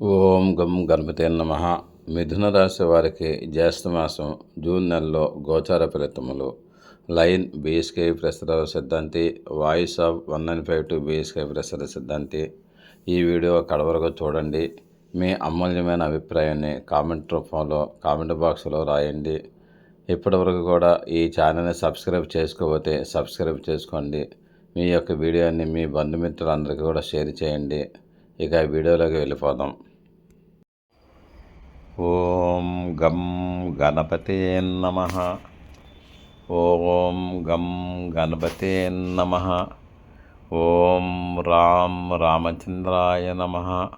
ఓం గం గణపతి నమ. మిథున రాశి వారికి జ్యేష్ఠ మాసం జూన్ నెలలో గోచార ఫలితములు. లైన్ బీఎస్కే ప్రసర సిద్ధాంతి voice of one nine five two BSK Prasara సిద్ధాంతి. ఈ వీడియో కడవరకు చూడండి. మీ అమూల్యమైన అభిప్రాయాన్ని కామెంట్ రూపంలో కామెంట్ బాక్స్లో రాయండి. ఇప్పటివరకు కూడా ఈ ఛానల్ని సబ్స్క్రైబ్ చేసుకోకపోతే సబ్స్క్రైబ్ చేసుకోండి. మీ యొక్క వీడియోని మీ బంధుమిత్రులందరికీ కూడా షేర్ చేయండి. ఇక వీడియోలోకి వెళ్ళిపోదాం. ఓం గం గణపతే నమ. ఓం గం గణపతే నమ. ఓం రామ్ రామచంద్రాయ నమ.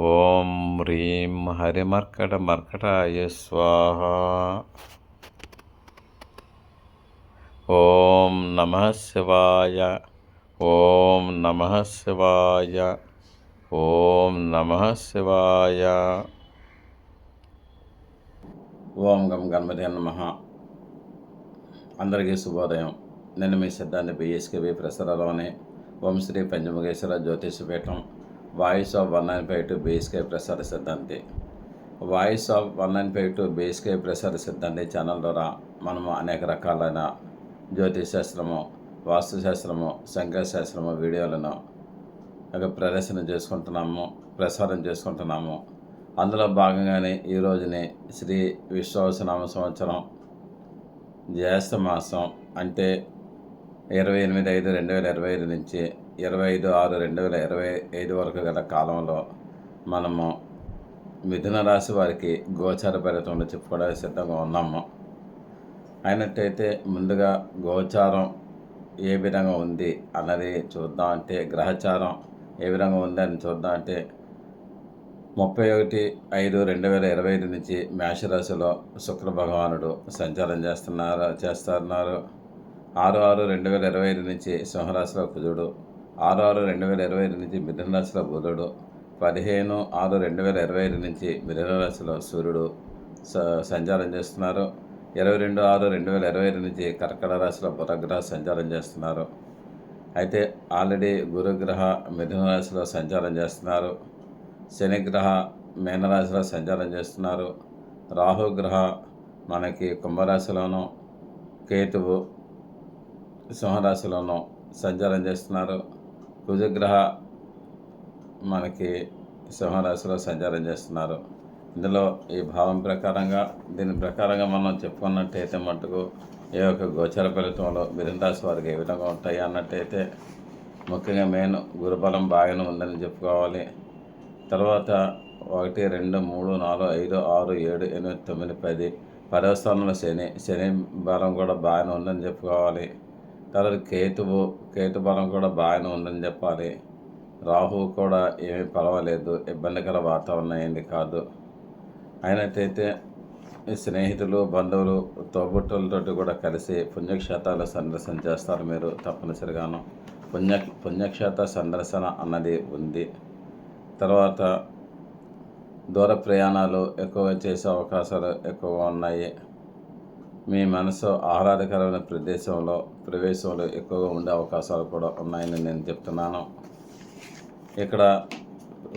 ఓం హ్రీం హరిమర్కట మర్కటాయ స్వాహ. ఓం నమ శివాయ. ఓం నమ శివాయ. ఓం నమ శివాయ. ఓం గం గణపతి నమ. అందరికీ శుభోదయం. నేను మీ సిద్ధాంతి బిఎస్కేవి ప్రసారంలోని Om Sri Panchamukheswara Jyothishapeetham voice of one nine five two BSK Prasara సిద్ధాంతి. Voice of one nine five two BSK Prasara సిద్ధాంతి ఛానల్ ద్వారా మనము అనేక రకాలైన జ్యోతిశాస్త్రము వాస్తుశాస్త్రము సంఖ్యాశాస్త్రము వీడియోలను ఇక ప్రదర్శన చేసుకుంటున్నాము ప్రసారం చేసుకుంటున్నాము. అందులో భాగంగానే ఈ రోజుని శ్రీ విశ్వాసనామ సంవత్సరం జ్యేష్ఠ మాసం అంటే ఇరవై ఎనిమిది ఐదు రెండు వేల ఇరవై ఐదు నుంచి ఇరవై ఐదు ఆరు రెండు వేల ఇరవై ఐదు వరకు గల కాలంలో మనము మిథున రాశి వారికి గోచార ఫలితంలో చెప్పుకోవడానికి సిద్ధంగా ఉన్నాము. అయినట్టయితే ముందుగా గోచారం ఏ విధంగా ఉంది అన్నది చూద్దాం అంటే గ్రహచారం ఏ విధంగా ఉందని చూద్దాం అంటే ముప్పై ఒకటి ఐదు రెండు వేల ఇరవై ఐదు నుంచి మేషరాశిలో శుక్ర భగవానుడు సంచారం చేస్తున్నారు చేస్తున్నారు ఆరు ఆరు రెండు వేల ఇరవై ఐదు నుంచి సింహరాశిలో కుజుడు ఆరు ఆరు రెండు వేల ఇరవై ఐదు నుంచి మిథున రాశిలో బుధుడు పదిహేను ఆరు రెండు వేల ఇరవై ఐదు నుంచి మిథున రాశిలో సూర్యుడు సంచారం చేస్తున్నారు. ఇరవై రెండు ఆరు రెండు వేల ఇరవై ఐదు నుంచి కర్కట రాశిలో బుధగ్రహ సంచారం చేస్తున్నారు. అయితే ఆల్రెడీ గురుగ్రహ మిథున రాశిలో సంచారం చేస్తున్నారు. శనిగ్రహ మీనరాశిలో సంచారం చేస్తున్నారు. రాహుగ్రహ మనకి కుంభరాశిలోను కేతువు సింహరాశిలోనూ సంచారం చేస్తున్నారు. కుజగ్రహ మనకి సింహరాశిలో సంచారం చేస్తున్నారు. ఇందులో ఈ భావం ప్రకారంగా దీని ప్రకారంగా మనం చెప్పుకున్నట్టయితే మటుకు ఏ యొక్క గోచర ఫలితంలో మిథున వారికి ఏ విధంగా ఉంటాయి అన్నట్టయితే ముఖ్యంగా మెయిన్ గురుబలం బాగానే ఉందని చెప్పుకోవాలి. తర్వాత ఒకటి రెండు మూడు నాలుగు ఐదు ఆరు ఏడు ఎనిమిది తొమ్మిది పది పదవ స్థానంలో శని శని బలం కూడా బాగానే ఉందని చెప్పుకోవాలి. తర్వాత కేతువు కేతు బలం కూడా బాగానే ఉందని చెప్పాలి. రాహు కూడా ఏమీ పర్వాలేదు ఇబ్బందికర వాతావరణం అయింది కాదు. అయినట్టయితే స్నేహితులు బంధువులు తోబుట్టులతో కూడా కలిసి పుణ్యక్షేత్రాలు సందర్శన చేస్తారు మీరు తప్పనిసరిగాను. పుణ్య పుణ్యక్షేత్ర సందర్శన అన్నది ఉంది. తర్వాత దూర ప్రయాణాలు ఎక్కువగా చేసే అవకాశాలు ఎక్కువగా ఉన్నాయి. మీ మనసు ఆహ్లాదకరమైన ప్రదేశంలో ప్రవేశంలో ఎక్కువగా ఉండే అవకాశాలు కూడా ఉన్నాయని నేను చెప్తున్నాను. ఇక్కడ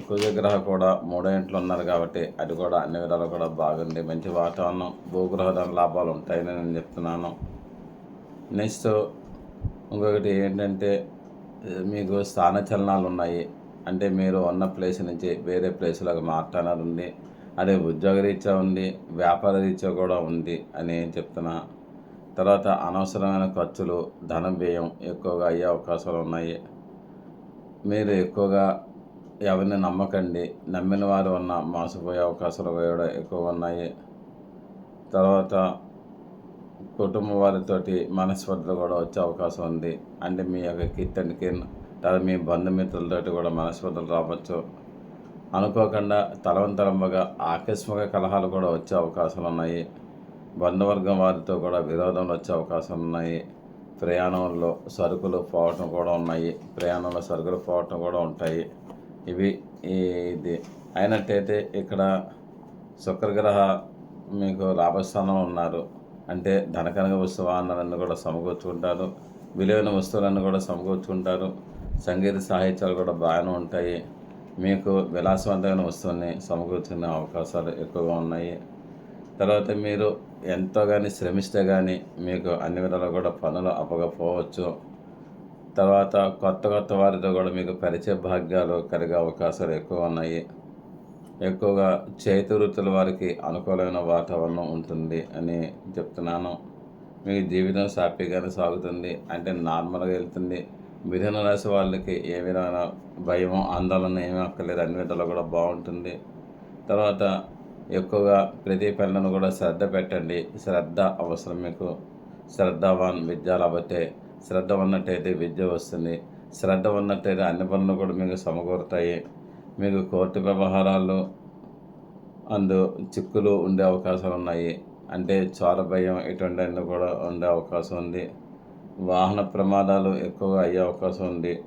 కుజగ్రహ కూడా మూడో ఇంట్లో ఉన్నారు కాబట్టి అది కూడా అన్ని విధాలు కూడా బాగుంది. మంచి వాతావరణం భూగ్రహ లాభాలు ఉంటాయని నేను చెప్తున్నాను. నెక్స్ట్ ఇంకొకటి ఏంటంటే మీకు స్థాన చలనాలు ఉన్నాయి. అంటే మీరు ఉన్న ప్లేస్ నుంచి వేరే ప్లేస్లోకి మాట్లాడాలి ఉంది. అదే ఉద్యోగ రీత్యా ఉంది వ్యాపార రీత్యా కూడా ఉంది అని చెప్తున్నా. తర్వాత అనవసరమైన ఖర్చులు ధనం వ్యయం ఎక్కువగా అయ్యే అవకాశాలు ఉన్నాయి. మీరు ఎక్కువగా ఎవరిని నమ్మకండి. నమ్మిన వారు ఉన్న మోసపోయే అవకాశాలు కూడా ఎక్కువ ఉన్నాయి. తర్వాత కుటుంబ వారితోటి మనస్పర్ధలు కూడా వచ్చే అవకాశం ఉంది. అంటే మీ యొక్క కీర్తనకి తర్వాత మీ బంధుమిత్రులతోటి కూడా మనస్పర్ధలు రావచ్చు. అనుకోకుండా తలవంతరంబగా ఆకస్మిక కలహాలు కూడా వచ్చే అవకాశాలు ఉన్నాయి. బంధువర్గం వారితో కూడా విరోధంలో వచ్చే అవకాశాలు ఉన్నాయి. ప్రయాణంలో సరుకులు పోవటం కూడా ఉన్నాయి. ప్రయాణంలో సరుకులు పోవటం కూడా ఉంటాయి. ఇవి ఇది. అయినట్టయితే ఇక్కడ శుక్రగ్రహ మీకు లాభస్థానంలో ఉన్నారు. అంటే ధనకనక వస్తువాహనాలన్నీ కూడా సమకూర్చుకుంటారు. విలువైన వస్తువులను కూడా సమకూర్చుకుంటారు. సంగీత సాహిత్యాలు కూడా బాగానే ఉంటాయి. మీకు విలాసవంతమైన వస్తువుల్ని సమకూర్చుకునే అవకాశాలు ఎక్కువగా ఉన్నాయి. తర్వాత మీరు ఎంతో కానీ శ్రమిస్తే కానీ మీకు అన్ని విధాలు కూడా పనులు అప్పకపోవచ్చు తర్వాత కొత్త కొత్త వారితో కూడా మీకు పరిచయ భాగ్యాలు కలిగే అవకాశాలు ఎక్కువ ఉన్నాయి. ఎక్కువగా చేతి వృత్తుల వారికి అనుకూలమైన వాతావరణం ఉంటుంది అని చెప్తున్నాను. మీ జీవితం సాఫీగానే సాగుతుంది అంటే నార్మల్గా వెళ్తుంది. మిథున రాశి వాళ్ళకి ఏ విధమైన భయం ఆందోళన ఏమీ అక్కర్లేదు. అన్ని విధాలు కూడా బాగుంటుంది. తర్వాత ఎక్కువగా ప్రతి పనులను కూడా శ్రద్ధ పెట్టండి. శ్రద్ధ అవసరం మీకు. శ్రద్ధవాన్ విద్య లేకపోతే శ్రద్ధ ఉన్నట్టయితే విద్య వస్తుంది. శ్రద్ధ ఉన్నట్టయితే అన్ని పనులు కూడా మీకు సమకూరుతాయి. మీకు కోర్టు వ్యవహారాలు అందు చిక్కులు ఉండే అవకాశాలు ఉన్నాయి. అంటే చోర భయం ఇటువంటివన్నీ కూడా ఉండే అవకాశం ఉంది. వాహన ప్రమాదాలు ఎక్కువగా అయ్యే అవకాశం ఉంది.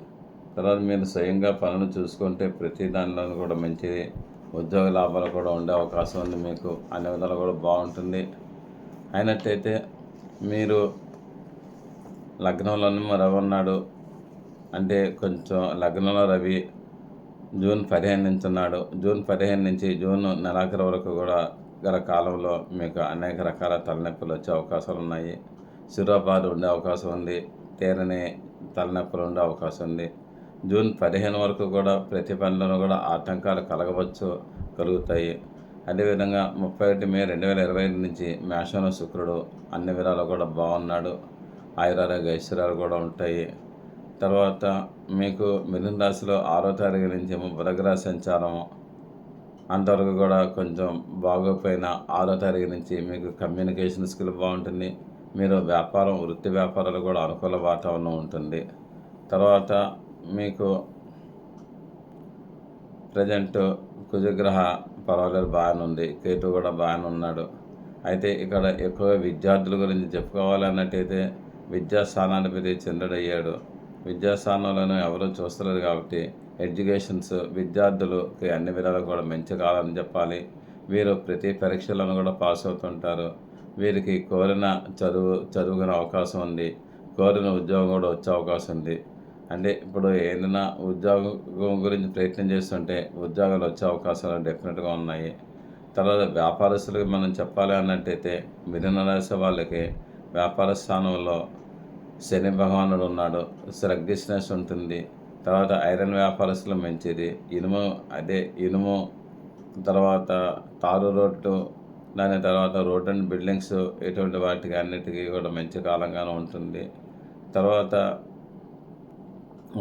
తర్వాత మీరు స్వయంగా పనులు చూసుకుంటే ప్రతి దానిలోనూ కూడా మంచిది. ఉద్యోగ లాభాలు కూడా ఉండే అవకాశం ఉంది మీకు. అన్ని విధాలు కూడా బాగుంటుంది. అయినట్టయితే మీరు లగ్నంలోనేమో రవి ఉన్నాడు. అంటే కొంచెం లగ్నంలో రవి జూన్ పదిహేను నుంచి ఉన్నాడు. జూన్ పదిహేను నుంచి జూన్ నెలాఖరు వరకు కూడా గల కాలంలో మీకు అనేక రకాల తలనొప్పులు వచ్చే అవకాశాలు ఉన్నాయి. శిరోబాధ ఉండే అవకాశం ఉంది. తీరని తలనొప్పులు ఉండే అవకాశం ఉంది. జూన్ పదిహేను వరకు కూడా ప్రతి పనిలోనూ కూడా ఆటంకాలు కలగవచ్చు కలుగుతాయి. అదేవిధంగా ముప్పై ఒకటి మే రెండు వేల ఇరవై ఐదు నుంచి మేషంలో శుక్రుడు అన్ని విధాలు కూడా బాగున్నాడు. ఆయురారోగ్య ఐశ్వర్యాలు కూడా ఉంటాయి. తర్వాత మీకు మిథున రాశిలో ఆరో తారీఖు నుంచి ఏమో బుధగ్రహ సంచారం అంతవరకు కూడా కొంచెం బాగోపోయిన ఆరో తారీఖు నుంచి మీకు కమ్యూనికేషన్ స్కిల్ బాగుంటుంది. మీరు వ్యాపారం వృత్తి వ్యాపారాలు కూడా అనుకూల వాతావరణం ఉంటుంది. తర్వాత మీకు ప్రజెంట్ కుజగ్రహ పర్వాలేదు బాగానే ఉంది. కేతు కూడా బాగానే ఉన్నాడు. అయితే ఇక్కడ ఎక్కువ విద్యార్థుల గురించి చెప్పుకోవాలన్నట్టయితే విద్యాస్థానాధిపతి చంద్రుడయ్యాడు విద్యాస్థానంలోనూ ఎవరూ చూస్తలేదు కాబట్టి ఎడ్యుకేషన్స్ విద్యార్థులకి అన్ని విధాలు కూడా మంచి కాలని చెప్పాలి. వీరు ప్రతి పరీక్షలను కూడా పాస్ అవుతుంటారు. వీరికి కోరిన చదువు చదువుకునే అవకాశం ఉంది. కోరిన ఉద్యోగం కూడా వచ్చే అవకాశం ఉంది. అంటే ఇప్పుడు ఏదైనా ఉద్యోగం గురించి ప్రయత్నం చేస్తుంటే ఉద్యోగాలు వచ్చే అవకాశాలు డెఫినెట్గా ఉన్నాయి. తర్వాత వ్యాపారస్తులకి మనం చెప్పాలి అన్నట్టయితే మిథున రాశి వాళ్ళకి వ్యాపార స్థానంలో శని భగవానుడు ఉన్నాడు. స్రగ్గిష్నెస్ ఉంటుంది. తర్వాత ఐరన్ వ్యాపారస్తులు మంచిది. ఇనుము అదే ఇనుము తర్వాత తారు రోడ్డు దాని తర్వాత రోడ్ అండ్ బిల్డింగ్స్ ఇటువంటి వాటికి అన్నిటికీ కూడా మంచి కాలంగానే ఉంటుంది. తర్వాత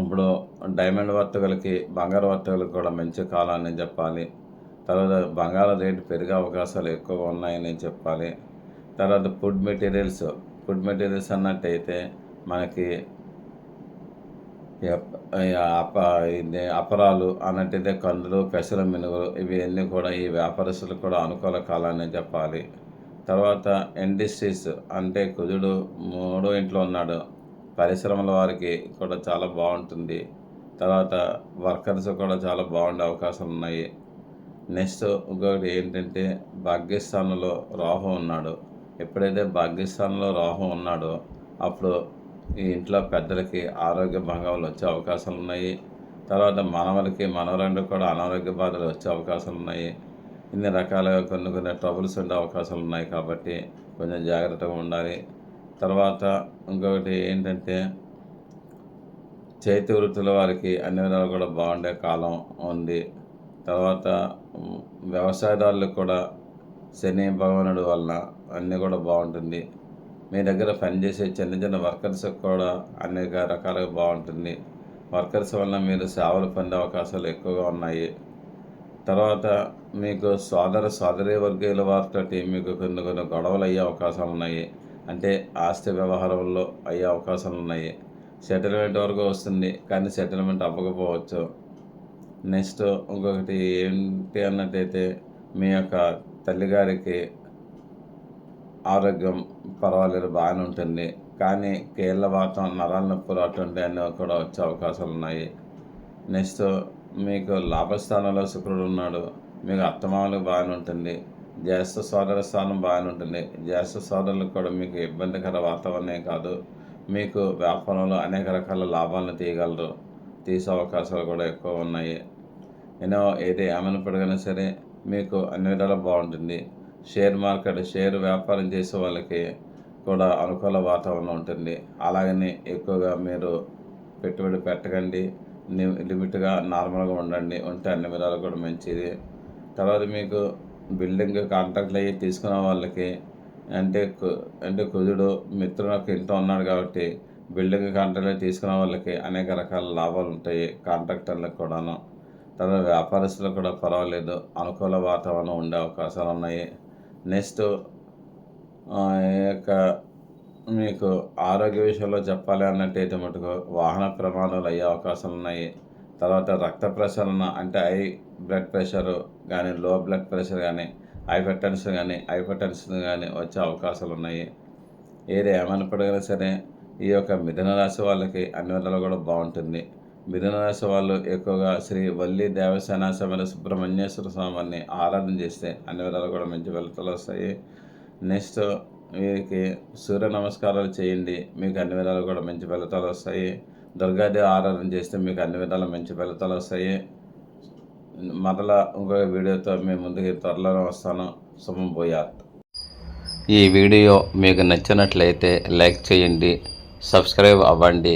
ఇప్పుడు డైమండ్ వర్తకులకి బంగారు వర్తకులకి కూడా మంచి కాలాన్ని చెప్పాలి. తర్వాత బంగారం రేటు పెరిగే అవకాశాలు ఎక్కువగా ఉన్నాయని చెప్పాలి. తర్వాత ఫుడ్ మెటీరియల్స్ ఫుడ్ మెటీరియల్స్ అన్నట్టయితే మనకి అప ఇది అపరాలు అన్నట్టయితే కందులు పెసర మినుగులు ఇవి అన్నీ కూడా ఈ వ్యాపారస్తులకు కూడా అనుకూల కాలాన్ని చెప్పాలి. తర్వాత ఇండస్ట్రీస్ అంటే కుజుడు మూడో ఇంట్లో ఉన్నాడు. పరిశ్రమల వారికి కూడా చాలా బాగుంటుంది. తర్వాత వర్కర్స్ కూడా చాలా బాగుండే అవకాశాలు ఉన్నాయి. నెక్స్ట్ ఇంకొకటి ఏంటంటే భాగ్యస్థానంలో రాహు ఉన్నాడు. ఎప్పుడైతే భాగ్యస్థానంలో రాహు ఉన్నాడో అప్పుడు ఈ ఇంట్లో పెద్దలకి ఆరోగ్య భంగాలు వచ్చే అవకాశాలు ఉన్నాయి. తర్వాత మనవలకి మనవరాండ్రికి కూడా అనారోగ్య బాధలు వచ్చే అవకాశాలు ఉన్నాయి. ఇన్ని రకాలుగా కొన్ని కొన్ని ట్రబుల్స్ ఉండే అవకాశాలు ఉన్నాయి కాబట్టి కొంచెం జాగ్రత్తగా ఉండాలి. తర్వాత ఇంకొకటి ఏంటంటే చేతి వృత్తుల వారికి అన్ని విధాలు కూడా బాగుండే కాలం ఉంది. తర్వాత వ్యవసాయదారులకు కూడా శని భగవానుడు వలన అన్నీ కూడా బాగుంటుంది. మీ దగ్గర పనిచేసే చిన్న చిన్న వర్కర్స్ కూడా అనేక రకాలుగా బాగుంటుంది. వర్కర్స్ వల్ల మీరు సేవలు పొందే అవకాశాలు ఎక్కువగా ఉన్నాయి. తర్వాత మీకు సోదర సోదరి వర్గీయుల వారితో మీకు కొన్ని కొన్ని గొడవలు అయ్యే అవకాశాలు ఉన్నాయి. అంటే ఆస్తి వ్యవహారంలో అయ్యే అవకాశాలు ఉన్నాయి. సెటిల్మెంట్ వరకు వస్తుంది కానీ సెటిల్మెంట్ అవ్వకపోవచ్చు. నెక్స్ట్ ఇంకొకటి ఏంటి అన్నట్టయితే మీ యొక్క తల్లిగారికి ఆరోగ్యం పర్వాలేదు బాగానే ఉంటుంది. కానీ కీళ్ళ వాతం నరాల నొప్పులు అటువంటి అన్నీ కూడా వచ్చే అవకాశాలు ఉన్నాయి. నెక్స్ట్ మీకు లాభస్థానంలో శుక్రుడు ఉన్నాడు. మీకు అత్తమామలకు బాగానే ఉంటుంది. జ్యేష్ఠ సోదర స్థానం బాగానే ఉంటుంది. జ్యేష్ఠ సోదరులకు కూడా మీకు ఇబ్బందికర వాతావరణమే కాదు. మీకు వ్యాపారంలో అనేక రకాల లాభాలను తీయగలరు. తీసే అవకాశాలు కూడా ఎక్కువ ఉన్నాయి. ఎన్నో ఏది ఏమైనప్పటికైనా సరే మీకు అన్ని విధాలు బాగుంటుంది. షేర్ మార్కెట్ షేర్ వ్యాపారం చేసే వాళ్ళకి కూడా అనుకూల వాతావరణం ఉంటుంది. అలాగని ఎక్కువగా మీరు పెట్టుబడి పెట్టకండి. ని- లిమిట్గా నార్మల్గా ఉండండి. ఉంటే అన్ని విధాలు కూడా మంచిది. తర్వాత మీకు బిల్డింగ్ కాంట్రాక్ట్లు అయ్యి తీసుకున్న వాళ్ళకి అంటే కు- అంటే కుజుడు మిత్రులకు ఇంట్లో ఉన్నాడు కాబట్టి బిల్డింగ్ కాంట్రాక్ట్లు తీసుకున్న వాళ్ళకి అనేక రకాల లాభాలు ఉంటాయి కాంట్రాక్టర్లకు కూడాను. తర్వాత వ్యాపారస్తులకు కూడా పర్వాలేదు. అనుకూల వాతావరణం ఉండే అవకాశాలు ఉన్నాయి. నెక్స్ట్ ఈ యొక్క మీకు ఆరోగ్య విషయంలో చెప్పాలి అన్నట్టయితే మటుకు వాహన ప్రమాదాలు అయ్యే అవకాశాలు ఉన్నాయి. తర్వాత రక్త ప్రసరణ అంటే హై బ్లడ్ ప్రెషర్ కానీ లో బ్లడ్ ప్రెషర్ కానీ హైపర్ టెన్షన్ కానీ హైపర్ టెన్షన్ కానీ వచ్చే అవకాశాలు ఉన్నాయి. ఏది ఏమైనప్పటికైనా సరే ఈ యొక్క మిథున రాశి వాళ్ళకి అన్ని విధాలు కూడా బాగుంటుంది. మిథునరాశి వాళ్ళు ఎక్కువగా శ్రీ వల్లి దేవసేన సమర సుబ్రహ్మణ్యేశ్వర స్వామిని ఆరాధన చేస్తే అన్ని విధాలు కూడా మంచి ఫలితాలు వస్తాయి. నెక్స్ట్ వీరికి సూర్య నమస్కారాలు చేయండి. మీకు అన్ని విధాలు కూడా మంచి ఫలితాలు వస్తాయి. దుర్గాదేవి ఆరాధన చేస్తే మీకు అన్ని విధాలు మంచి ఫలితాలు వస్తాయి. మరలా ఇంకొక వీడియోతో మేము ముందుకు త్వరలోనే వస్తాను. శుభం పోయాత్ ఈ వీడియో మీకు నచ్చినట్లయితే లైక్ చేయండి సబ్స్క్రైబ్ అవ్వండి.